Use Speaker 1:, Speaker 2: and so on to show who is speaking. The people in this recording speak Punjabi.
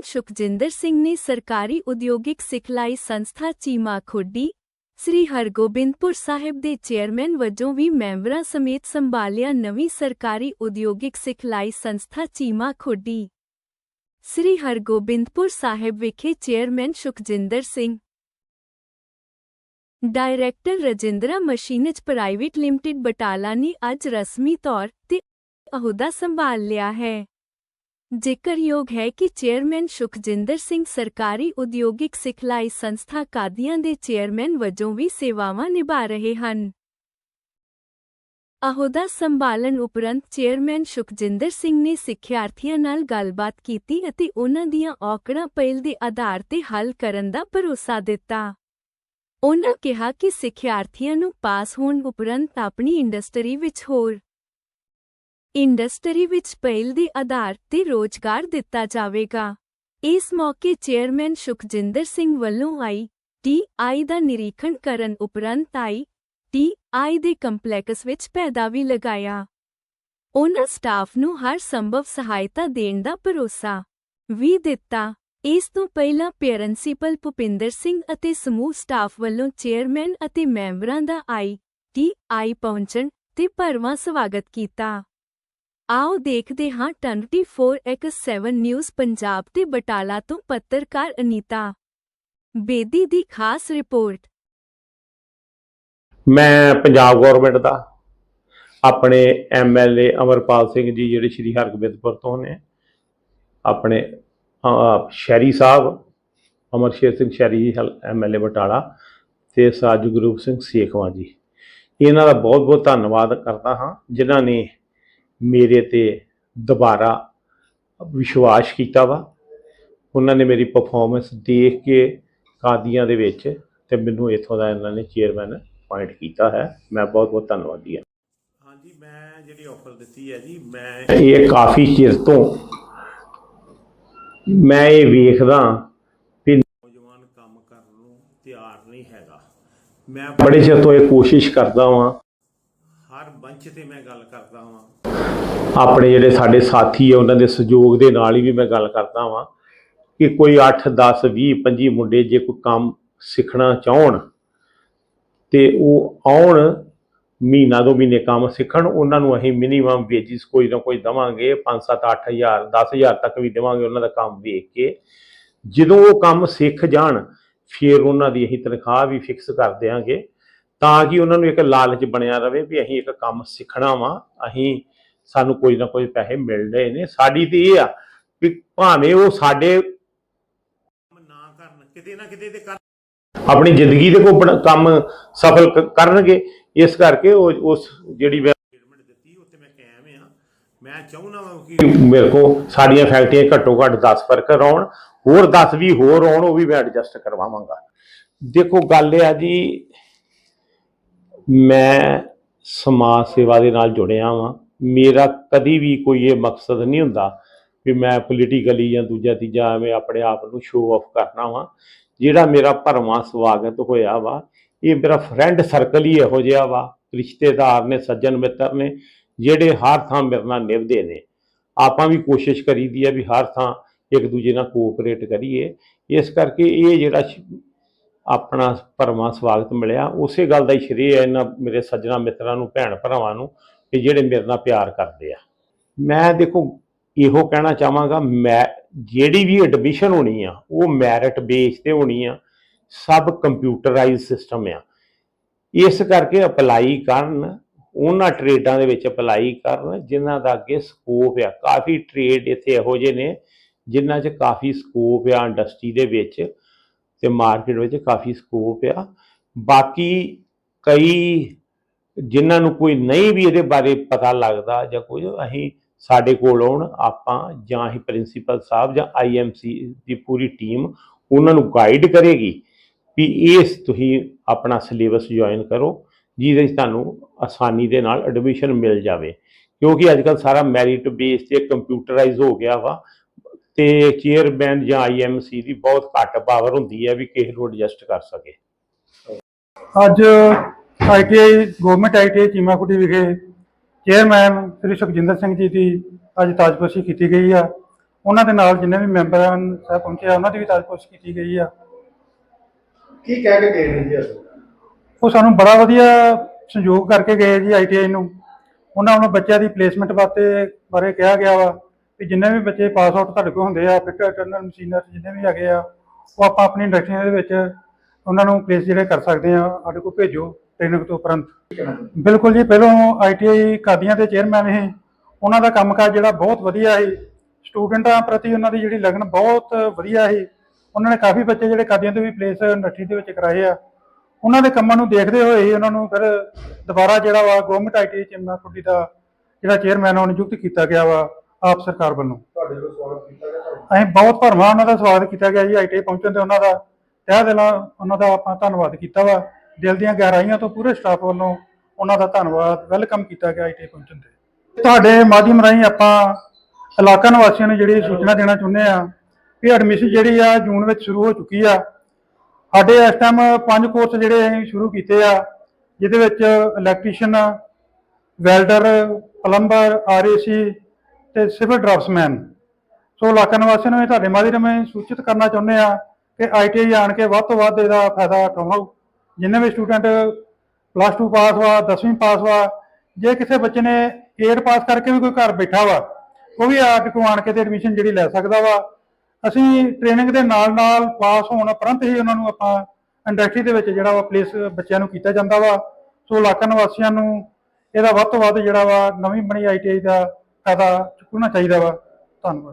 Speaker 1: ਚੇਅਰਮੈਨ ਸੁਖਜਿੰਦਰ ਸਿੰਘ ਨੇ ਸਰਕਾਰੀ ਉਦਯੋਗਿਕ ਸਿਖਲਾਈ ਸੰਸਥਾ ਚੀਮਾ ਖੁੱਡੀ ਸ੍ਰੀ ਹਰਗੋਬਿੰਦਪੁਰ ਸਾਹਿਬ ਦੇ ਚੇਅਰਮੈਨ ਵਜੋਂ ਵੀ ਮੈਂਬਰਾਂ ਸਮੇਤ ਸੰਭਾਲਿਆ ਨਵੀਂ ਸਰਕਾਰੀ ਉਦਯੋਗਿਕ ਸਿਖਲਾਈ ਸੰਸਥਾ ਚੀਮਾ ਖੁੱਡੀ ਸ੍ਰੀ ਹਰਗੋਬਿੰਦਪੁਰ ਸਾਹਿਬ ਵਿਖੇ chairman Sukhjinder Singh director Rajindra machines private limited Batala ਨੇ ਅੱਜ ਰਸਮੀ ਤੌਰ ਤੇ ਅਹੁਦਾ ਸੰਭਾਲ ਲਿਆ ਹੈ ਜ਼ਿਕਰਯੋਗ ਹੈ ਕਿ ਚੇਅਰਮੈਨ ਸੁਖਜਿੰਦਰ ਸਿੰਘ ਸਰਕਾਰੀ ਉਦਯੋਗਿਕ ਸਿਖਲਾਈ ਸੰਸਥਾ ਕਾਦੀਆਂ ਦੇ ਚੇਅਰਮੈਨ ਵਜੋਂ ਵੀ ਸੇਵਾਵਾਂ ਨਿਭਾ ਰਹੇ ਹਨ। ਅਹੁਦਾ ਸੰਭਾਲਣ ਉਪਰੰਤ ਚੇਅਰਮੈਨ ਸੁਖਜਿੰਦਰ ਸਿੰਘ ਨੇ ਸਿੱਖਿਆਰਥੀਆਂ ਨਾਲ ਗੱਲਬਾਤ ਕੀਤੀ ਅਤੇ ਉਹਨਾਂ ਦੀਆਂ ਔਕੜਾਂ ਪਹਿਲ ਦੇ ਆਧਾਰ ਤੇ ਹੱਲ ਕਰਨ ਦਾ ਭਰੋਸਾ ਦਿੱਤਾ। ਉਹਨਾਂ ਕਿਹਾ ਕਿ ਸਿੱਖਿਆਰਥੀਆਂ ਨੂੰ ਪਾਸ ਹੋਣ ਉਪਰੰਤ ਆਪਣੀ ਇੰਡਸਟਰੀ ਵਿੱਚ ਹੋਰ ਇੰਡਸਟਰੀ ਵਿੱਚ ਪਹਿਲ ਦੇ ਆਧਾਰ ਤੇ ਰੋਜ਼ਗਾਰ ਦਿੱਤਾ ਜਾਵੇਗਾ। ਇਸ ਮੌਕੇ ਚੇਅਰਮੈਨ ਸੁਖਜਿੰਦਰ ਸਿੰਘ ਵੱਲੋਂ ਆਈ ਟੀ ਆਈ ਦਾ ਨਿਰੀਖਣ ਕਰਨ ਉਪਰੰਤ ਆਈ ਟੀ ਆਈ ਦੇ ਕੰਪਲੈਕਸ ਵਿੱਚ ਪੈਦਾ ਵੀ ਲਗਾਇਆ। ਉਹਨਾਂ ਸਟਾਫ ਨੂੰ ਹਰ ਸੰਭਵ ਸਹਾਇਤਾ ਦੇਣ ਦਾ ਭਰੋਸਾ ਵੀ ਦਿੱਤਾ। ਇਸ ਤੋਂ ਪਹਿਲਾਂ ਪ੍ਰਿੰਸੀਪਲ ਭੁਪਿੰਦਰ ਸਿੰਘ ਅਤੇ ਸਮੂਹ ਸਟਾਫ ਵੱਲੋਂ ਚੇਅਰਮੈਨ ਅਤੇ ਮੈਂਬਰਾਂ ਦਾ ਆਈ ਟੀ ਆਈ ਪਹੁੰਚਣ ਤੇ ਭਰਵਾਂ ਸਵਾਗਤ ਕੀਤਾ। ਆਓ ਦੇਖਦੇ ਹਾਂ 24x7 ਨਿਊਜ਼ ਪੰਜਾਬ ਤੇ ਬਟਾਲਾ ਤੋਂ ਪੱਤਰਕਾਰ ਅਨੀਤਾ। ਬੇਦੀ ਦੀ ਖਾਸ ਰਿਪੋਰਟ।
Speaker 2: ਮੈਂ ਪੰਜਾਬ ਗਵਰਨਮੈਂਟ ਦਾ, ਆਪਣੇ ਐਮਐਲਏ ਅਮਰਪਾਲ ਸਿੰਘ ਜੀ ਜਿਹੜੇ ਸ਼੍ਰੀ ਹਰਗੋਬਿੰਦਪੁਰ ਤੋਂ ਨੇ, ਆਪਣੇ ਸ਼ਹਿਰੀ ਸਾਹਿਬ, ਅਮਰਸ਼ੇਰ ਸਿੰਘ ਸ਼ਹਿਰੀ ਜੀ ਐਮਐਲਏ ਬਟਾਲਾ ਤੇ ਸਾਜਗਰੂਪ ਸਿੰਘ ਸੇਖਵਾਂ ਜੀ। ਇਹਨਾਂ ਦਾ ਬਹੁਤ ਬਹੁਤ ਧੰਨਵਾਦ ਕਰਦਾ ਹਾਂ, ਜਿਨ੍ਹਾਂ ਨੇ ਮੇਰੇ ਤੇ ਦੁਬਾਰਾ ਵਿਸ਼ਵਾਸ ਕੀਤਾ ਵਾ। ਉਹਨਾਂ ਨੇ ਮੇਰੀ ਪਰਫਾਰਮੈਂਸ ਦੇਖ ਕੇ ਕਾਦੀਆਂ ਦੇ ਵਿੱਚ ਤੇ ਮੈਨੂੰ ਇੱਥੋਂ ਦਾ ਇਹਨਾਂ ਨੇ ਚੇਅਰਮੈਨ ਅਪਾਇੰਟ ਕੀਤਾ ਹੈ। ਮੈਂ ਬਹੁਤ ਬਹੁਤ ਧੰਨਵਾਦੀ ਹਾਂ। ਹਾਂਜੀ ਮੈਂ ਜਿਹੜੀ ਆਫਰ ਦਿੱਤੀ ਹੈ ਜੀ ਮੈਂ ਇਹ ਕਾਫੀ ਚਿਰ ਤੋਂ ਮੈਂ ਇਹ ਵੇਖਦਾ ਵੀ ਨੌਜਵਾਨ ਕੰਮ ਕਰਨ ਨੂੰ ਤਿਆਰ ਨਹੀਂ ਹੈਗਾ। ਮੈਂ ਬੜੇ ਚਿਰ ਤੋਂ ਇਹ ਕੋਸ਼ਿਸ਼ ਕਰਦਾ ਹਰ ਮੰਚ ਤੇ ਮੈਂ ਗੱਲ ਕਰਦਾ ਵਾਂ। ਆਪਣੇ ਜਿਹੜੇ ਸਾਡੇ ਸਾਥੀ ਆ, ਉਹਨਾਂ ਦੇ ਸਹਿਯੋਗ ਦੇ ਨਾਲ ਹੀ ਵੀ ਮੈਂ ਗੱਲ ਕਰਦਾ ਵਾਂ ਕਿ ਕੋਈ 8 10 20 25 ਮੁੰਡੇ ਜੇ ਕੋਈ ਕੰਮ ਸਿੱਖਣਾ ਚਾਹਣ ਤੇ ਉਹ ਆਉਣ, ਮਹੀਨਾ ਦੋ ਮਹੀਨੇ ਕੰਮ ਸਿੱਖਣ, ਉਹਨਾਂ ਨੂੰ ਅਸੀਂ ਮਿਨੀਮਮ ਵੇਜਿਸ ਕੋਈ ਨਾ ਕੋਈ ਦਵਾਂਗੇ 5 7 8000 10000 ਤੱਕ ਵੀ ਦੇਵਾਂਗੇ ਉਹਨਾਂ ਦਾ ਕੰਮ ਵੇਖ ਕੇ। ਜਦੋਂ ਉਹ ਕੰਮ ਸਿੱਖ ਜਾਣ, ਫਿਰ ਉਹਨਾਂ ਦੀ ਅਸੀਂ ਤਨਖਾਹ ਵੀ ਫਿਕਸ ਕਰ ਦਿਆਂਗੇ। ਤਾਂ ਕਿ ਉਹਨਾਂ ਨੂੰ ਇੱਕ ਲਾਲਚ ਬਣਿਆ ਰਵੇ ਵੀ ਅਸੀਂ ਇੱਕ ਕੰਮ ਸਿੱਖਣਾ ਵਾ ਅਸੀਂ ਸਾਨੂੰ ਕੋਈ ਨਾ ਕੋਈ ਪੈਸੇ ਮਿਲ ਰਹੇ ਨੇ। ਸਾਡੀ ਤੇ ਇਹ ਆ ਵੀ ਭਾਵੇਂ ਉਹ ਸਾਡੇ ਨਾ ਕਰਨ ਕਿਤੇ ਨਾ ਕਿਤੇ ਤੇ ਆਪਣੀ ਜ਼ਿੰਦਗੀ ਦੇ ਕੋ ਕੰਮ ਸਫਲ ਕ- ਕਰਨਗੇ ਇਸ ਕਰਕੇ ਉਹ ਉਸ ਜਿਹੜੀ statement ਦਿੱਤੀ ਉੱਤੇ ਮੈਂ ਕਾਇਮ ਆ। ਮੈਂ ਚਾਹੁੰਦਾ ਹਾਂ ਕਿ ਮੇਰੇ ਕੋ ਸਾਡੀਆਂ ਫੈਕਟਰੀਆਂ ਘੱਟੋ ਘੱਟ 10 ਵਰਕਰ ਆਉਣ ਹੋਰ 10 ਵੀ ਹੋਰ ਆਉਣ ਉਹ ਵੀ ਮੈਂ ਐਡਜਸਟ ਕਰਵਾਵਾਂਗਾ। ਦੇਖੋ ਗੱਲ ਇਹ ਆ ਜੀ ਮੈਂ ਸਮਾਜ ਸੇਵਾ ਦੇ ਨਾਲ ਜੁੜਿਆ ਵਾਂ। ਮੇਰਾ ਕਦੀ ਵੀ ਕੋਈ ਇਹ ਮਕਸਦ ਨਹੀਂ ਹੁੰਦਾ ਵੀ ਮੈਂ ਪੋਲੀਟੀਕਲੀ ਜਾਂ ਦੂਜਾ ਤੀਜਾ ਐਵੇਂ ਆਪਣੇ ਆਪ ਨੂੰ ਸ਼ੋਅ ਆਫ ਕਰਨਾ ਵਾਂ। ਜਿਹੜਾ ਮੇਰਾ ਭਰਵਾਂ ਸਵਾਗਤ ਹੋਇਆ ਵਾ, ਇਹ ਮੇਰਾ ਫਰੈਂਡ ਸਰਕਲ ਹੀ ਇਹੋ ਜਿਹਾ ਵਾ। ਰਿਸ਼ਤੇਦਾਰ ਨੇ, ਸੱਜਣ ਮਿੱਤਰ ਨੇ, ਜਿਹੜੇ ਹਰ ਥਾਂ ਮੇਰੇ ਨਾਲ ਨਿਭਦੇ ਨੇ। ਆਪਾਂ ਵੀ ਕੋਸ਼ਿਸ਼ ਕਰੀਦੀ ਆ ਵੀ ਹਰ ਥਾਂ ਇੱਕ ਦੂਜੇ ਨਾਲ ਕੋਆਪਰੇਟ ਕਰੀਏ। ਇਸ ਕਰਕੇ ਇਹ ਜਿਹੜਾ ਆਪਣਾ ਭਰਵਾਂ ਸਵਾਗਤ ਮਿਲਿਆ। ਉਸੇ ਗੱਲ ਦਾ ਹੀ ਸ਼੍ਰੇ ਹੈ ਇਹਨਾਂ ਮੇਰੇ ਸੱਜਣਾ ਮਿੱਤਰਾਂ ਨੂੰ, ਭੈਣ ਭਰਾਵਾਂ ਨੂੰ, ਕਿ ਜਿਹੜੇ ਮੇਰੇ ਨਾਲ ਪਿਆਰ ਕਰਦੇ ਆ। ਮੈਂ ਦੇਖੋ, ਇਹੋ ਕਹਿਣਾ ਚਾਹਾਂਗਾ, ਮੈਂ ਜਿਹੜੀ ਵੀ ਐਡਮਿਸ਼ਨ ਹੋਣੀ ਆ, ਉਹ ਮੈਰਿਟ ਬੇਸ ਤੇ ਹੋਣੀ ਆ। ਸਭ ਕੰਪਿਊਟਰਾਈਜ਼ ਸਿਸਟਮ ਆ। ਇਸ ਕਰਕੇ ਅਪਲਾਈ ਕਰਨ, ਉਹਨਾਂ ਟ੍ਰੇਡਾਂ ਦੇ ਵਿੱਚ ਅਪਲਾਈ ਕਰਨ, ਜਿਨ੍ਹਾਂ ਦਾ ਅੱਗੇ ਸਕੋਪ ਆ। ਕਾਫੀ ਟ੍ਰੇਡ ਇੱਥੇ ਇਹੋ ਜਿਹੇ ਨੇ, ਜਿਨ੍ਹਾਂ 'ਚ ਕਾਫੀ ਸਕੋਪ ਆ ਇੰਡਸਟਰੀ ਦੇ ਵਿੱਚ। ਤੇ ਮਾਰਕੀਟ ਵਿੱਚ ਕਾਫੀ ਸਕੋਪ ਆ। ਬਾਕੀ ਕਈ ਜਿਨ੍ਹਾਂ ਨੂੰ ਕੋਈ ਨਹੀਂ ਵੀ ਇਹਦੇ ਬਾਰੇ ਪਤਾ ਲੱਗਦਾ ਜਾਂ ਕੁਝ, ਅਸੀਂ ਸਾਡੇ ਕੋਲ ਆਉਣ, ਆਪਾਂ ਜਾਂ ਹੀ ਪ੍ਰਿੰਸੀਪਲ ਸਾਹਿਬ ਜਾਂ ਆਈਐਮਸੀ ਦੀ ਪੂਰੀ ਟੀਮ ਉਹਨਾਂ ਨੂੰ ਗਾਈਡ ਕਰੇਗੀ ਵੀ ਇਸ ਤੁਸੀਂ ਆਪਣਾ ਸਿਲੇਬਸ ਜੁਆਇਨ ਕਰੋ, ਜਿਹਦੇ ਵਿੱਚ ਤੁਹਾਨੂੰ ਆਸਾਨੀ ਦੇ ਨਾਲ ਐਡਮਿਸ਼ਨ ਮਿਲ ਜਾਵੇ। ਕਿਉਂਕਿ ਅੱਜ ਕੱਲ ਸਾਰਾ ਮੈਰਿਟ ਬੇਸ ਤੇ ਕੰਪਿਊਟਰਾਈਜ਼ ਹੋ ਗਿਆ ਵਾ। ਤੇ ਚੇਅਰਮੈਨ ਜਾਂ ਆਈਐਮਸੀ ਦੀ ਬਹੁਤ ਘੱਟ ਪਾਵਰ ਹੁੰਦੀ ਹੈ ਵੀ ਕਿਸੇ ਨੂੰ ਐਡਜਸਟ ਕਰ ਸਕੇ।
Speaker 3: ਅੱਜ ਆਈਟੀਆਈ ਗਵਰਨਮੈਂਟ ਆਈਟੀਆਈ ਚੀਮਾਕੁਟੀ ਵਿਖੇ ਚੇਅਰਮੈਨ ਸ੍ਰੀ ਸੁਖਜਿੰਦਰ ਸਿੰਘ ਜੀ ਦੀ ਅੱਜ ਤਾਜਪੋਸ਼ੀ ਕੀਤੀ ਗਈ ਆ। ਉਹਨਾਂ ਦੇ ਨਾਲ ਜਿੰਨੇ ਵੀ ਮੈਂਬਰ ਹਨ ਸਾਹਿਬ ਪਹੁੰਚੇ ਆ ਉਹਨਾਂ ਦੀ ਵੀ ਤਾਜਪੋਸ਼ ਕੀਤੀ ਗਈ ਆ।
Speaker 4: ਕੀ ਕਹਿ ਕੇ ਗਏ ਨੇ ਜੀ
Speaker 3: ਉਹ ਸਾਨੂੰ ਬੜਾ ਵਧੀਆ ਸੰਯੋਗ ਕਰਕੇ ਗਏ ਜੀ ਆਈਟੀਆਈ ਨੂੰ। ਉਹਨਾਂ ਨੂੰ ਬੱਚਿਆਂ ਦੀ ਪਲੇਸਮੈਂਟ ਬਾਰੇ ਬਾਰੇ ਕਿਹਾ ਗਿਆ ਵਾ। ਵੀ ਜਿੰਨੇ ਵੀ ਬੱਚੇ ਪਾਸ ਆਊਟ ਤੁਹਾਡੇ ਕੋਲ ਹੁੰਦੇ ਆ ਫਿਟਰ ਟਰਨਰ ਮਸ਼ੀਨਰ ਜਿੰਨੇ ਵੀ ਹੈਗੇ ਆ, ਉਹ ਆਪਾਂ ਆਪਣੀ ਇੰਡਸਟਰੀਆਂ ਦੇ ਵਿੱਚ ਉਹਨਾਂ ਨੂੰ ਪਲੇਸ ਜਿਹੜੇ ਕਰ ਸਕਦੇ ਆ, ਸਾਡੇ ਕੋਲ ਭੇਜੋ ਟ੍ਰੇਨਿੰਗ ਤੋਂ ਉਪਰੰਤ। ਬਿਲਕੁਲ ਜੀ, ਪਹਿਲੋਂ ਆਈਟੀਆਈ ਕਾਦੀਆਂ ਦੇ ਚੇਅਰਮੈਨ ਸੀ ਉਹਨਾਂ ਦਾ ਕੰਮਕਾਜ ਜਿਹੜਾ ਬਹੁਤ ਵਧੀਆ ਸੀ। ਸਟੂਡੈਂਟਾਂ ਪ੍ਰਤੀ ਉਹਨਾਂ ਦੀ ਜਿਹੜੀ ਲਗਨ ਬਹੁਤ ਵਧੀਆ ਸੀ। ਉਹਨਾਂ ਨੇ ਕਾਫੀ ਬੱਚੇ ਜਿਹੜੇ ਕਾਦੀਆਂ ਤੋਂ ਵੀ ਪਲੇਸ ਇੰਡਸਟਰੀ ਦੇ ਵਿੱਚ ਕਰਾਏ ਆ। ਉਹਨਾਂ ਦੇ ਕੰਮਾਂ ਨੂੰ ਦੇਖਦੇ ਹੋਏ ਹੀ ਉਹਨਾਂ ਨੂੰ ਫਿਰ ਦੁਬਾਰਾ ਜਿਹੜਾ ਵਾ ਗਵਰਨਮੈਂਟ ਆਈਟੀ ਚਿੰਮਾ ਖੁੱਡੀ ਦਾ ਜਿਹੜਾ ਚੇਅਰਮੈਨ ਉਹ ਨਿਯੁਕਤ ਕੀਤਾ ਗਿਆ ਵਾ। ਆਪ ਸਰਕਾਰ ਵੱਲੋਂ।
Speaker 4: ਤੁਹਾਡੇ ਵੱਲੋਂ ਸਵਾਗਤ ਕੀਤਾ ਗਿਆ ਤੁਹਾਨੂੰ
Speaker 3: ਅਸੀਂ ਬਹੁਤ ਭਰਵਾਂ ਉਹਨਾਂ ਦਾ ਸਵਾਗਤ ਕੀਤਾ ਗਿਆ ਜੀ ਆਈਟੀ ਪਹੁੰਚਣ ਤੇ ਉਹਨਾਂ ਦਾ ਤਹਿ ਦਿਲੋਂ ਉਹਨਾਂ ਦਾ ਆਪਾਂ ਧੰਨਵਾਦ ਕੀਤਾ ਵਾ। ਦਿਲ ਦੀਆਂ ਗਹਿਰਾਈਆਂ ਤੋਂ ਪੂਰੇ ਸਟਾਫ ਵੱਲੋਂ ਉਹਨਾਂ ਦਾ ਧੰਨਵਾਦ ਵੈਲਕਮ ਕੀਤਾ ਗਿਆ ਆਈਟੀ ਪਹੁੰਚਣ ਤੇ। ਤੁਹਾਡੇ ਮਾਧਿਅਮ ਰਾਹੀਂ ਆਪਾਂ ਇਲਾਕਾ ਨਿਵਾਸੀਆਂ ਨੂੰ ਜਿਹੜੀ ਸੂਚਨਾ ਦੇਣਾ ਚਾਹੁੰਦੇ ਆ ਕਿ ਐਡਮਿਸ਼ਨ ਜਿਹੜੀ ਆ ਜੂਨ ਵਿੱਚ ਸ਼ੁਰੂ ਹੋ ਚੁੱਕੀ ਆ। ਸਾਡੇ ਇਸ ਟਾਈਮ ਪੰਜ ਕੋਰਸ ਜਿਹੜੇ ਅਸੀਂ ਸ਼ੁਰੂ ਕੀਤੇ ਆ ਜਿਹਦੇ ਵਿੱਚ ਇਲੈਕਟ੍ਰੀਸ਼ੀਅਨ ਵੈਲਡਰ ਪਲੰਬਰ ਆਰਏਸੀ ਤੇ ਸਿਵਲ ਡਰਾਫਟਸਮੈਨ। ਸੋ ਇਲਾਕਾ ਨਿਵਾਸੀਆਂ ਨੂੰ ਇਹ ਤੁਹਾਡੇ ਮਾਧਿਅਮ ਰਾਹੀਂ ਸੂਚਿਤ ਕਰਨਾ ਚਾਹੁੰਦੇ ਆ ਕਿ ਆਈਟੀਆਈ ਆਣ ਕੇ ਵੱਧ ਤੋਂ ਵੱਧ ਇਹਦਾ ਫਾਇਦਾ ਉਠਾਓ ਜਿੰਨੇ ਵੀ ਸਟੂਡੈਂਟ ਪਲੱਸ 2 ਪਾਸ ਵਾ 10ਵੀਂ ਪਾਸ ਵਾ, ਜੇ ਕਿਸੇ ਬੱਚੇ ਨੇ 8 ਪਾਸ ਕਰਕੇ ਵੀ ਕੋਈ ਘਰ ਬੈਠਾ ਵਾ, ਉਹ ਵੀ ਆਟ ਕੋ ਆਣ ਕੇ ਤੇ ਐਡਮਿਸ਼ਨ ਜਿਹੜੀ ਲੈ ਸਕਦਾ ਵਾ। ਅਸੀਂ ਟ੍ਰੇਨਿੰਗ ਦੇ ਨਾਲ ਨਾਲ ਪਾਸ ਹੋਣ ਉਪਰੰਤ ਹੀ ਉਹਨਾਂ ਨੂੰ ਆਪਾਂ ਇੰਡਸਟਰੀ ਦੇ ਵਿੱਚ ਜਿਹੜਾ ਵਾ ਪਲੇਸ ਬੱਚਿਆਂ ਨੂੰ ਕੀਤਾ ਜਾਂਦਾ ਵਾ। ਸੋ ਇਲਾਕਾ ਨਿਵਾਸੀਆਂ ਨੂੰ ਇਹਦਾ ਵੱਧ ਤੋਂ ਵੱਧ ਜਿਹੜਾ ਵਾ ਨਵੀਂ ਬਣੀ ਆਈਟੀਆਈ ਦਾ ਫਾਇਦਾ ਹੋਣਾ ਚਾਹੀਦਾ ਵਾ। ਧੰਨਵਾਦ।